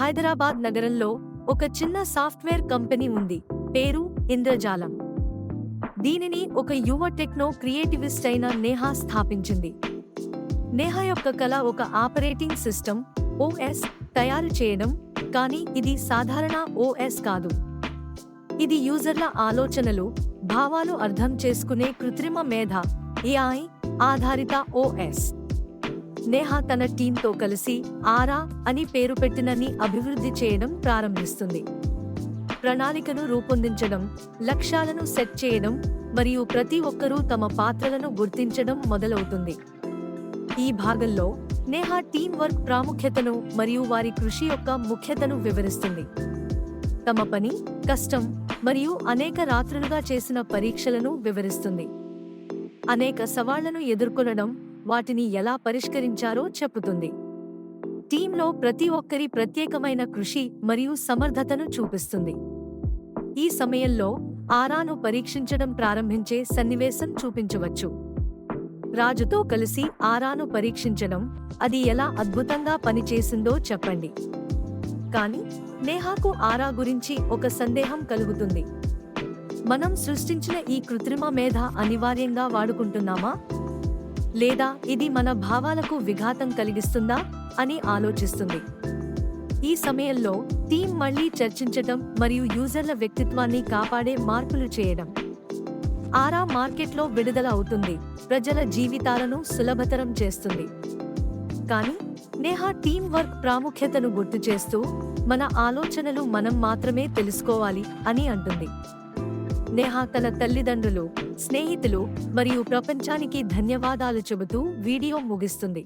హైదరాబాద్ నగరంలో ఒక చిన్న సాఫ్ట్వేర్ కంపెనీ ఉంది పేరు ఇంద్రజాలం. దీనిని ఒక యువ టెక్నో క్రియేటివిస్ట్ అయిన నేహా స్థాపించింది. నేహా యొక్క కళ ఒక ఆపరేటింగ్ సిస్టమ్ ఓఎస్ తయారు చేయడం కానీ ఇది సాధారణ ఓఎస్ కాదు. ఇది యూజర్ల ఆలోచనలు భావాలు అర్థం చేసుకునే కృత్రిమ మేధ ఏఐ ఆధారిత ఓఎస్ నేహా తన టీంతో కలిసి ఆరా అని పేరు పెట్టినని అభివృద్ధి చేయడం ప్రారంభిస్తుంది. ప్రణాళికను రూపొందించడం లక్ష్యాలను సెట్ చేయడం మరియు ప్రతి ఒక్కరూ తమ పాత్రలను గుర్తించడం మొదలవుతుంది. ఈ భాగంలో నేహా టీం వర్క్ ప్రాముఖ్యతను మరియు వారి కృషి యొక్క ముఖ్యతను వివరిస్తుంది. తమ పని కష్టం మరియు అనేక రాత్రులుగా చేసిన పరీక్షలను వివరిస్తుంది. అనేక సవాళ్ళను ఎదుర్కొనడం వాటిని ఎలా పరిష్కరించారో చెప్పుతుంది. టీంలో ప్రతి ఒక్కరి ప్రత్యేకమైన కృషి మరియు సమర్థతను చూపిస్తుంది. ఈ సమయంలో ఆరాను పరీక్షించడం ప్రారంభించే సన్నివేశం చూపించవచ్చు. రాజుతో కలిసి ఆరాను పరీక్షించడం అది ఎలా అద్భుతంగా పనిచేసిందో చెప్పండి. కానీ నేహాకు ఆరా గురించి ఒక సందేహం కలుగుతుంది. మనం సృష్టించిన ఈ కృత్రిమ మేధ అనివార్యంగా వాడుకుంటున్నామా? లేదా ఇది మన భావాలకు విఘాతం కలిగిస్తుందా అని ఆలోచిస్తుంది. ఈ సమయంలో టీం మళ్ళీ చర్చించటం మరియు యూజర్ల వ్యక్తిత్వాన్ని కాపాడే మార్పులు చేయడం. ఆరా మార్కెట్లో విడుదల అవుతుంది. ప్రజల జీవితాలను సులభతరం చేస్తుంది. కానీ నేహా టీం వర్క్ ప్రాముఖ్యతను గుర్తు చేస్తూ మన ఆలోచనలు మనం మాత్రమే తెలుసుకోవాలి అని అంటుంది. నేహా తన తల్లిదండ్రులు స్నేహితులు మరియు ప్రపంచానికి ధన్యవాదాలు చెబుతూ వీడియో ముగిస్తుంది.